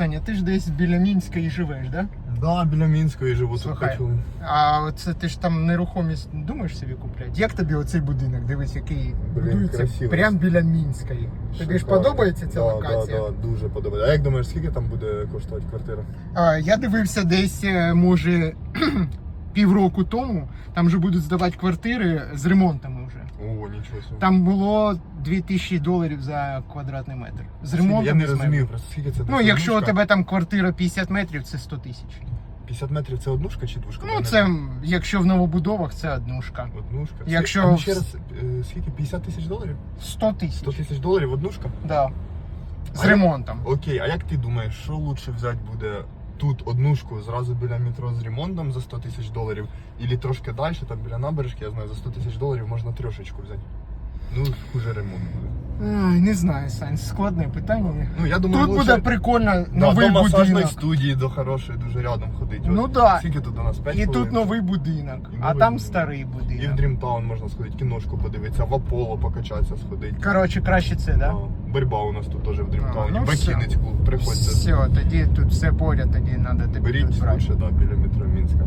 Саня, ти ж десь біля Мінська і живеш, да? Да, біля Мінської живу тут Слухай, хочу. А оце ти ж там нерухомість думаєш собі купляти? Як тобі оцей будинок? Дивись, який будується красиво. прямо біля Мінської. Тобі ж Шикарно. подобається ця да, локація? Да, да, дуже подобається. А як думаєш, скільки там буде коштувати квартира? А, я дивився десь, е, може, півроку тому. Там вже будуть здавати квартири з ремонтами. О, нічого собі. Там було 2000 доларів за квадратний метр. З Скільки? ремонтом. Я не розумію просто, скільки це Ну, десь якщо у однушка? тебе там квартира 50 метрів, це 100 тисяч. 50 метрів це однушка чи двушка? Ну, Мене- це якщо в новобудовах, це однушка. Однушка. Якщо А ну, ще раз, е, скільки? 50 тисяч доларів? 100 тисяч. 100 тисяч доларів однушка? Да. З А я- ремонтом. Окей, а як ти думаєш, що лучше взяти буде тут однушку зразу біля метро з ремонтом за 100 тисяч доларів, і трошки далі, там біля набережки, я знаю, за 100 тисяч доларів можна трьошечку взяти. Ну, хуже ремонт буде. Ай, не знаю, Сань, складне питання. Ну, я думаю, Тут лучше... буде прикольно Да, новий до масажної будинок. студії, до хорошої, дуже рядом ходить. Ну От да. Скільки тут до нас? 5 І хвилин? тут новий будинок, І а новий там будинок. старий І в будинок. Дрімтаун можна сходити, кіношку подивитися, в Аполло покачатися сходити. Коротше, краще це, да? Да. Борьба у нас тут теж в Дрімтауні. А, ну Бакінець клуб, приходьте. Все, тоді тут все поряд, тоді треба тобі Беріть тут брати. лучше, да, біля метро Мінська.